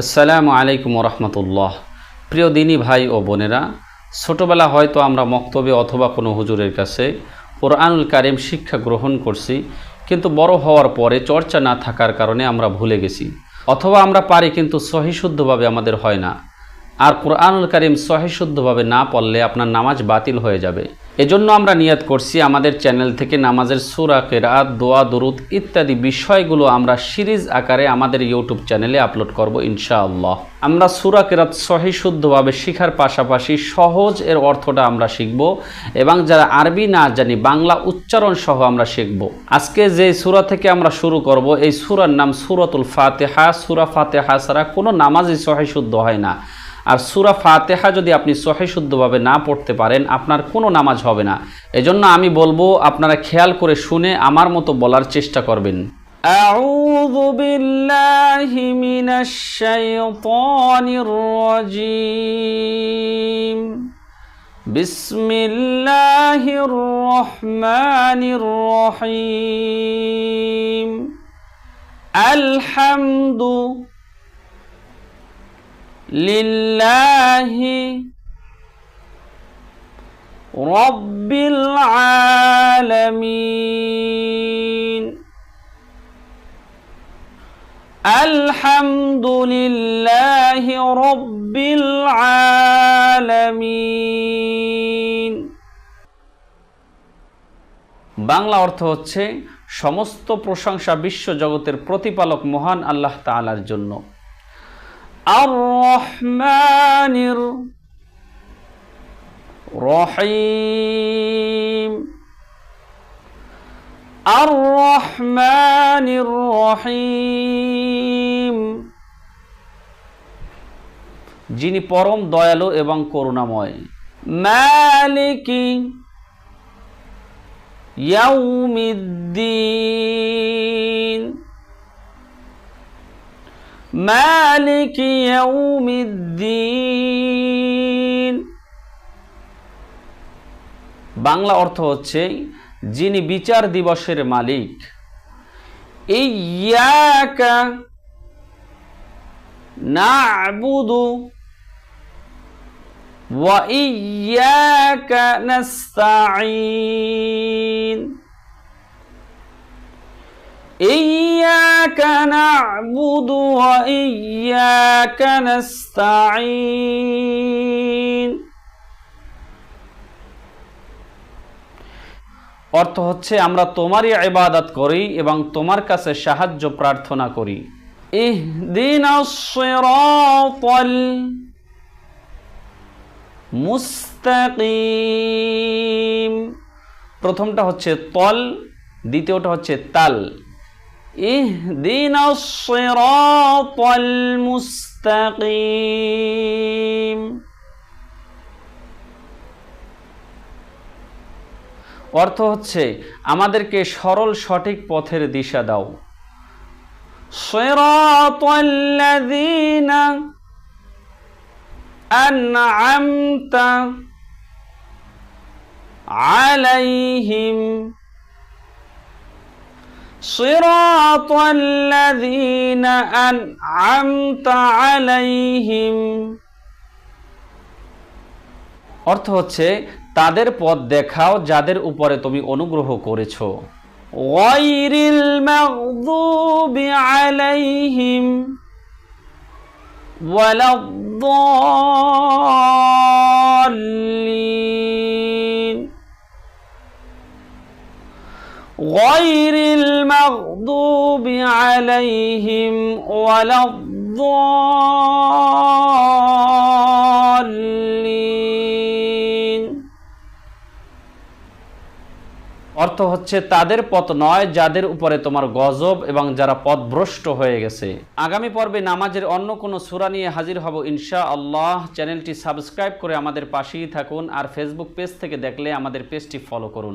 আসসালামু আলাইকুম রহমতুল্লাহ প্রিয় দিনী ভাই ও বোনেরা, ছোটোবেলা হয়তো আমরা মক্তবে অথবা কোনো হুজুরের কাছে কোরআনুল কারিম শিক্ষা গ্রহণ করছি, কিন্তু বড় হওয়ার পরে চর্চা না থাকার কারণে আমরা ভুলে গেছি, অথবা আমরা পারি কিন্তু সহিশুদ্ধভাবে আমাদের হয় না। আর কোরআনুল কারিম সহিশুদ্ধভাবে না পড়লে আপনার নামাজ বাতিল হয়ে যাবে। এজন্য আমরা নিয়াত করছি আমাদের চ্যানেল থেকে নামাজের সুরা, কেরাত, দোয়া, দরুদ ইত্যাদি বিষয়গুলো আমরা সিরিজ আকারে আমাদের ইউটিউব চ্যানেলে আপলোড করব ইনশাআল্লাহ। আমরা সুরা, কেরাত সহিশুদ্ধভাবে শেখার পাশাপাশি সহজ এর অর্থটা আমরা শিখব এবং যারা আরবি না জানি, বাংলা উচ্চারণ সহ আমরা শিখব। আজকে যে সুরা থেকে আমরা শুরু করব, এই সুরার নাম সুরাতুল ফাতেহা। সুরা ফাতেহা ছাড়া কোনো নামাজই সহিশুদ্ধ হয় না। আর সুরা ফাতেহা যদি আপনি সহে শুদ্ধভাবে না পড়তে পারেন আপনার কোনো নামাজ হবে না এজন্য আমি বলবো আপনারা খেয়াল করে শুনে আমার মতো বলার চেষ্টা করবেন أعوذ بالله من الشيطان الرجيم بسم الله الرحمن الرحيم الحمد লিল্লাহি রব্বিল আলামিন। আলহামদুলিল্লাহি রব্বিল আলামিন। বাংলা অর্থ হচ্ছে সমস্ত প্রশংসা বিশ্ব জগতের প্রতিপালক মহান আল্লাহ তাআলার জন্য। الرحمن الرحيم الرحمن الرحيم যিনি পরম দয়ালু এবং করুণাময় মালিকি ইয়াউমিদ্দিন মালিক ইয়াউমিদ্দিন। বাংলা অর্থ হচ্ছে যিনি বিচার দিবসের মালিক। ইয়াকা না'বুদু ওয়া ইয়াকা নাস্তাঈন। إياك نعبد وإياك نستعين অর্থ হচ্ছে আমরা তোমারই ইবাদত করি এবং তোমার কাছে সাহায্য প্রার্থনা করি ইহদিনাস সিরাতাল মুস্তাকিম প্রথমটা হচ্ছে তল দ্বিতীয়টা হচ্ছে তাল اهدنا الصراط المستقيم অর্থ হচ্ছে আমাদেরকে সরল সঠিক পথের দিশা দাও صراط الذين أنعمت عليهم صراط الذين أنعمت عليهم অর্থ হচ্ছে তাদের পথ দেখাও যাদের উপরে তুমি অনুগ্রহ করেছো غير المغضوب عليهم ولا المغضوب عليهم ولا الضالين অর্থ হচ্ছে তাদের পথ নয় যাদের উপরে তোমার গজব এবং যারা পথভ্রষ্ট হয়ে গেছে আগামী পর্বে নামাজের অন্য কোনো সুরা নিয়ে হাজির হব ইনশা আল্লাহ চ্যানেলটি সাবস্ক্রাইব করে আমাদের পাশেই থাকুন আর ফেসবুক পেজ থেকে দেখলে আমাদের পেজটি ফলো করুন